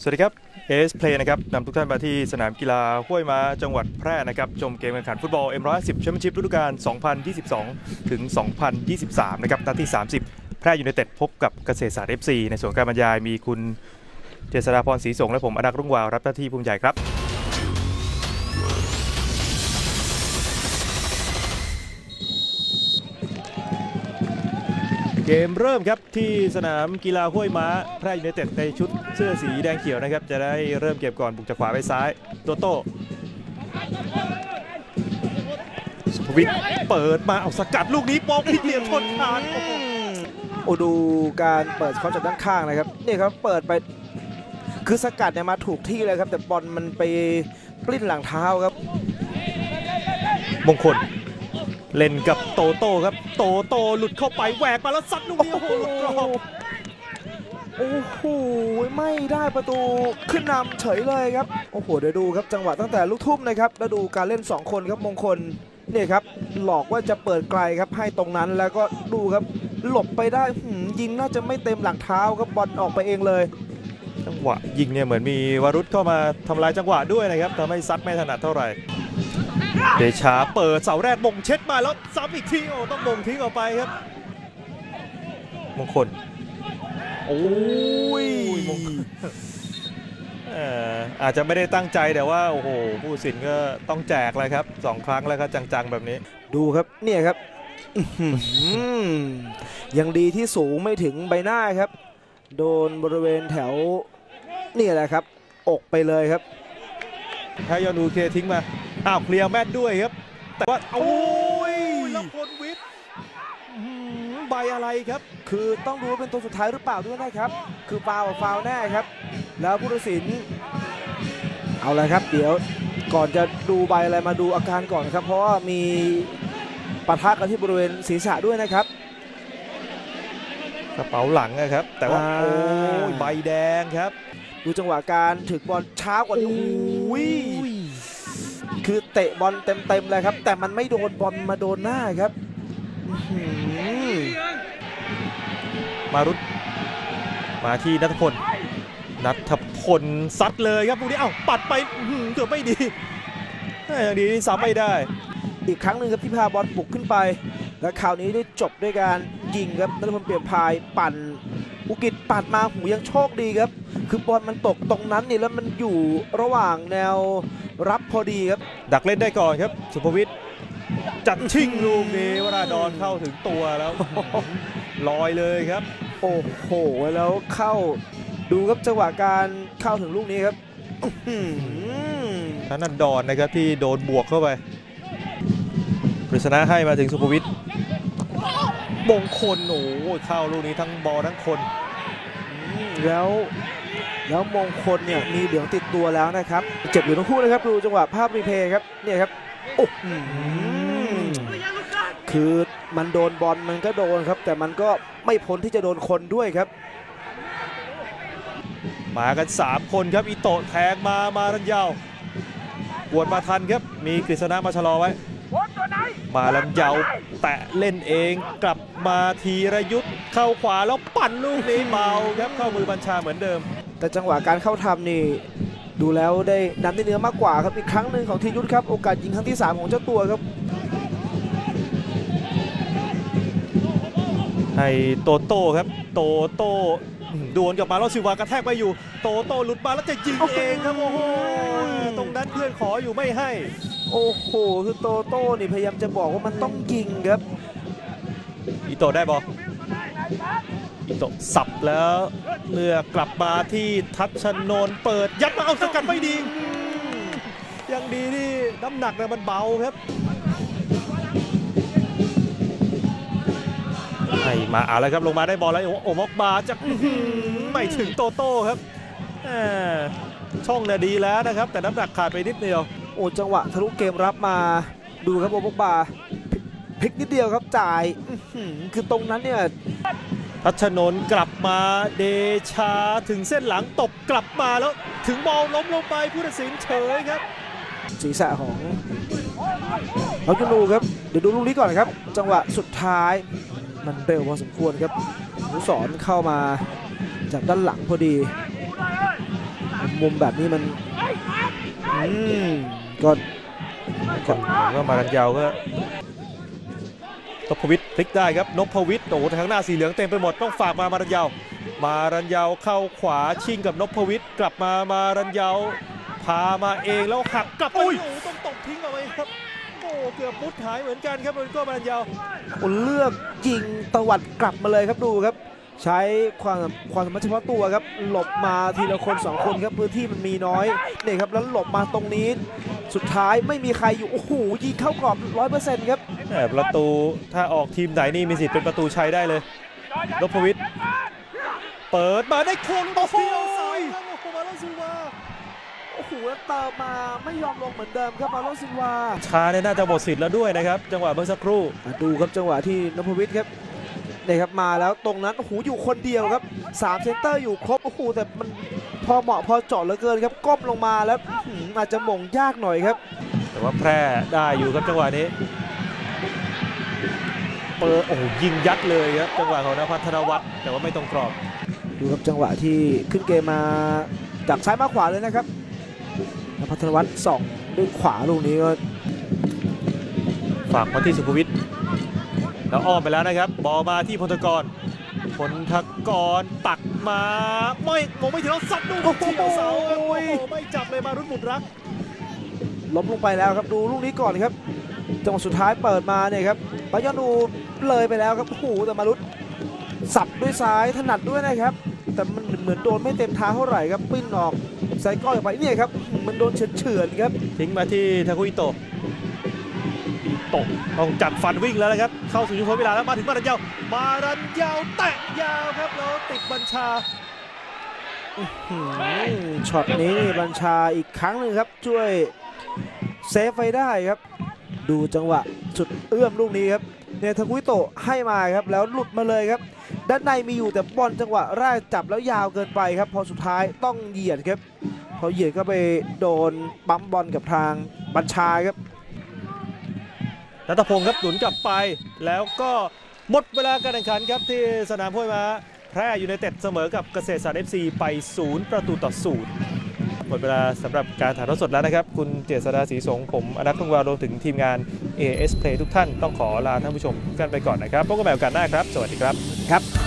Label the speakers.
Speaker 1: สวัสดีครับเอสเพลย์นะครับนำทุกท่านมาที่สนามกีฬาห้วยม้าจังหวัดแพร่นะครับ ชมเกมแข่งขันฟุตบอล M110 แชมเปี้ยนชิพฤดูกาล 2022 ถึง 2023 นะครับ นัดที่ 30 แพร่ยูไนเต็ดพบกับเกษตรศาสตร์ FC ในส่วนการบรรยายมีคุณเจษฎาพรศรีสงและผมอนักรุ่งวาวรับหน้าที่ภูมิใหญ่ครับ เกมเริ่มครับที่สนามกีฬาห้วยม้าแพร่ยูไนเต็ดในชุดเสื้อสีแดงเขียวนะครับ จะได้เริ่มเก็บก่อนบุกจากขวาไปซ้ายโตโต้สุภวิทย์เปิดมาเอาสกัดลูกนี้ปองพิดเหลี่ยมชนคานโอ้โห
Speaker 2: โอ้ดูการเปิดเขาจากด้านข้างนะครับนี่ครับเปิดไปคือสกัดเนี่ยมาถูกที่เลยครับ แต่บอลมันไปปลิ้นหลังเท้าครับ
Speaker 1: มงคล เล่นกับโตโต้ครับ โตโต้หลุดเข้าไปแหวกมาแล้วซัดลูกนี้โอ้โหหลุดกรอบ
Speaker 2: โอ้โหไม่ได้ประตูขึ้นนำเฉยเลยครับโอ้โหเดี๋ยวดูครับจังหวะตั้งแต่ลูกทุ่มนะครับแล้วดูการเล่น 2 คนครับมงคลเนี่ยครับหลอกว่าจะเปิดไกลครับให้ตรงนั้นแล้วก็ดูครับหลบไปได้หืมยิงน่าจะไม่เต็มหลังเท้าครับบอลออกไปเองเลย
Speaker 1: จังหวะยิงเนี่ยเหมือนมีวรุษเข้ามาทำลายจังหวะด้วยนะครับทำให้ซัดไม่ถนัดเท่าไหร่ เดชาเปิดเสาแรกมงเช็ดมาแล้วซ้ำอีกทีโอ้ต้องมงทิ้งออกไปครับ มงคล โอ้ยมงคลเอ่ออาจจะไม่ได้ตั้งใจแต่ว่าโอ้โหผู้สินก็ต้องแจกเลยครับสองครั้งแล้วก็จังๆแบบนี้
Speaker 2: ดูครับเนี่ยครับอื้อหือยังดีที่สูงไม่ถึงใบหน้าครับ โดนบริเวณแถวนี่แหละครับ อกไปเลยครับ
Speaker 1: ถ้ายอนูเคทิ้งมาอ้าวเคลียร์แมตด้วยครับ แต่ว่าโอ้ยแล้วพลวิทย์อื้อหือใบอะไรครับ
Speaker 2: คือต้องดูว่าเป็นตัวสุดท้ายหรือเปล่าด้วยนะครับ คือฟาวล์ฟาวล์แน่ครับ แล้วผู้ตัดสิน เอาละครับ เดี๋ยวก่อนจะดูใบอะไรมาดูอาการก่อนครับ เพราะว่ามีปะทะกันที่บริเวณศีรษะด้วยนะครับ
Speaker 1: กระเป๋าหลังนะครับ แต่ว่า
Speaker 2: อ่า
Speaker 1: โอ้ยใบแดงครับ
Speaker 2: ดูจังหวะการถึกบอลช้ากว่านี้โอ้ย คือเตะบอลเต็มๆเลยครับ แต่มันไม่โดนบอลมาโดนหน้าครับ
Speaker 1: มารุตมาที่นัทพลนัทพลซัดเลยครับลูกนี้เอ้าปัดไปเกือบไม่ดีอย่างดีที่ซ้ำไม่ได้
Speaker 2: อีกครั้งหนึ่งครับที่พาบอลบุกขึ้นไป และคราวนี้ได้จบด้วยการยิงครับนัทพลเปรียบพายปั่น อุกิจปัดมาหูยังโชคดีครับ คือบอลมันตกตรงนั้นนี่แล้วมันอยู่ระหว่างแนวรับพอดีครับ
Speaker 1: ดักเล่นได้ก่อนครับ สุภวิทย์จัดชิ่งลูกนี้วราดอนเข้าถึงตัวแล้ว ลอยเลยครับ
Speaker 2: โอ้โหแล้วเข้าดูครับจังหวะการเข้าถึงลูกนี้ครับอื้อหือ
Speaker 1: ธนันดอนนะครับที่โดนบวกเข้าไปกฤษณะให้มาถึงสุภวิทย์ มงคลโอ้โหเข้าลูกนี้ทั้งบอลทั้งคน
Speaker 2: อืมแล้วแล้วมงคลเนี่ยมีเหลืองติดตัวแล้วนะครับ เจ็บอยู่ทั้งคู่นะครับดูจังหวะภาพรีเพย์ครับเนี่ยครับโอ้โหคือมันโดนบอลมันก็โดนครับ แต่มันก็ไม่พ้นที่จะโดนคนด้วยครับ
Speaker 1: มากัน 3 คนครับอีโตะแทงมามารันยาวกวนมาทันครับ มีกฤษณะมาชะลอไว้ มาลันยาวแตะเล่นเองกลับ มาทีระยุทธ์เข้าขวาแล้วปั่นลูกนี้เบาครับเข้ามือบัญชาเหมือนเดิม
Speaker 2: แต่จังหวะการเข้าทำนี่ดูแล้วได้น้ำได้เนื้อมากกว่าครับอีกครั้งหนึ่งของทียุทธครับโอกาสยิงครั้งที่ 3 ของเจ้าตัวครับ
Speaker 1: ให้โตโต้ครับ โตโต้ดวลกลับมาแล้วซิวากระแทกไปอยู่ โตโต้หลุดมาแล้วจะยิงเองครับโอ้โหตรงนั้นเพื่อนขออยู่ไม่ให้
Speaker 2: โอ้โหคือโตโต้นี่พยายามจะบอกว่ามันต้องยิงครับ
Speaker 1: อิโตได้บอลอิโตสับแล้วเลือกกลับมาที่ทัชชนน์เปิดยัดมาเอาสกัดไม่ดียังดีที่น้ำหนักเนี่ยมันเบาครับให้มาเอาแล้วครับลงมาได้บอลแล้วโอมอกบาจะไม่ถึงโตโต้ครับช่องเนี่ยดีแล้วนะครับ แต่น้ำหนักขาดไปนิดเดียว
Speaker 2: โอ้จังหวะทะลุเกมรับมาดูครับโอปกบา พลิกนิดเดียวครับจ่ายอื้อหือคือตรงนั้นเนี่ย
Speaker 1: ทัชนนท์กลับมาเดชาถึงเส้นหลังตบกลับมาแล้วถึงบอลล้มลงไปผู้ตัดสินเฉยครับ
Speaker 2: ศีรษะของเราจะดูครับเดี๋ยวดูลูกนี้ก่อนครับ จังหวะสุดท้ายมันเร็วพอสมควรครับอนุสรณ์เข้ามาจากด้านหลังพอดี มุมแบบนี้มันอืมก็ก็
Speaker 1: เห็นว่ามารันยาวก็ นพวิทย์พลิกได้ครับนพวิทย์โอ้โหทางหน้าสีเหลืองเต็มไปหมดต้องฝากมามารันยาว มารันยาวเข้าขวาชิงกับนพวิทย์กลับมามารันยาวพามาเองแล้วหักกลับไปโอ้โหต้องตบทิ้งเอาไว้ครับโอ้เกือบมุดหายเหมือนกันครับมันก็มารันยาว
Speaker 2: คนเลือกยิงตวัดกลับมาเลยครับดูครับ ใช้ความความสามารถเฉพาะตัวครับหลบมาทีละคนสองคนครับพื้นที่มันมีน้อยนี่ครับแล้วหลบมาตรงนี้สุดท้ายไม่มีใครอยู่ โอ้โหยิงเข้ากรอบร้อยเปอร์เซ็นต์ครับ
Speaker 1: แหม่ประตูถ้าออกทีมไหนนี่มีสิทธิ์เป็นประตูชัยได้เลยนพวิทย์เปิดมาได้โคนโอ้โหสายครับโอ้โหมาแล้วซิลวา
Speaker 2: โอ้โหแล้วเติมมาไม่ยอมลงเหมือนเดิมครับมาโลซินวา
Speaker 1: ชาเนี่ยน่าจะหมดสิทธิ์แล้วด้วยนะครับ จังหวะเมื่อสักครู่
Speaker 2: อะดูครับจังหวะที่นพวิทย์ครับ นี่ครับมาแล้วตรงนั้นโอ้โหอยู่คนเดียวครับสามเซนเตอร์อยู่ครบโอ้โหแต่มันพอเหมาะพอเจาะเหลือเกินครับก้มลงมาแล้วอื้อหืออาจจะหม่งยากหน่อยครับ
Speaker 1: แต่ว่าแพร่ได้อยู่ครับจังหวะนี้ เปิดโอ้โหยิงยัดเลยครับจังหวะของนภัทรวัฒน์แต่ว่าไม่ตรงกรอบ
Speaker 2: ดูครับจังหวะที่ขึ้นเกมมาจากซ้ายมาขวาเลยนะครับนภัทรวัฒน์ส่องด้วยขวาลูกนี้ก็
Speaker 1: ฝากมาที่สุภวิทย์ แล้วอ้อมไปแล้วนะครับ บอลมาที่พลทกรพลทกรตักมาไม่มองไม่ถึงแล้วซัดดูครับเฉียวเสาครับโอ้โหไม่จับเลยมารุ่นบุตรรัก
Speaker 2: ล้มลงไปแล้วครับดูลูกนี้ก่อนครับจังหวะสุดท้ายเปิดมาเนี่ยครับปายอนูเลยไปแล้วครับโอ้โหแต่มารุดสับด้วยซ้ายถนัดด้วยนะครับ แต่มันเหมือนโดนไม่เต็มเท้าเท่าไหร่ครับปิ้นออกไซก้อยออกไปเนี่ยครับมันโดนเฉือนๆครับ
Speaker 1: ทิ้งมาที่ทาคุอิโตะอิโตะต้องจัดฟันวิ่งแล้วนะครับ เข้าสู่ช่วงเวลาแล้วมาถึงมารันยาว มารันยาวแตะยาวครับแล้วติดบัญชา
Speaker 2: ช็อตนี้บัญชาอีกครั้งหนึ่งครับ ช่วยเซฟไว้ได้ครับ ดูจังหวะสุดเอื้อมลูกนี้ครับเนทากุยโตให้มาครับแล้วหลุดมาเลยครับ ด้านในมีอยู่แต่บอลจังหวะแรกจับแล้วยาวเกินไปครับ พอสุดท้ายต้องเหยียดครับ พอเหยียดก็ไปโดนปั๊มบอลกับทางบัญชาครับ
Speaker 1: นัทพงศ์ครับหนุนกลับไป แล้วก็หมดเวลาการแข่งขันครับที่สนามห้วยม้าแพร่ยูไนเต็ดเสมอกับเกษตรศาสตร์เอฟซีไป 0 ประตูต่อ0หมดเวลาสำหรับการถ่ายทอดสดแล้วนะครับ คุณเจษดาศรีสงผมอนักตุ้งวารวมถึงทีมงาน AS Play ทุกท่านต้องขอลาท่านผู้ชมกันไปก่อนนะครับพบกันใหม่โอกาสหน้าครับ สวัสดีครับ
Speaker 2: ครับ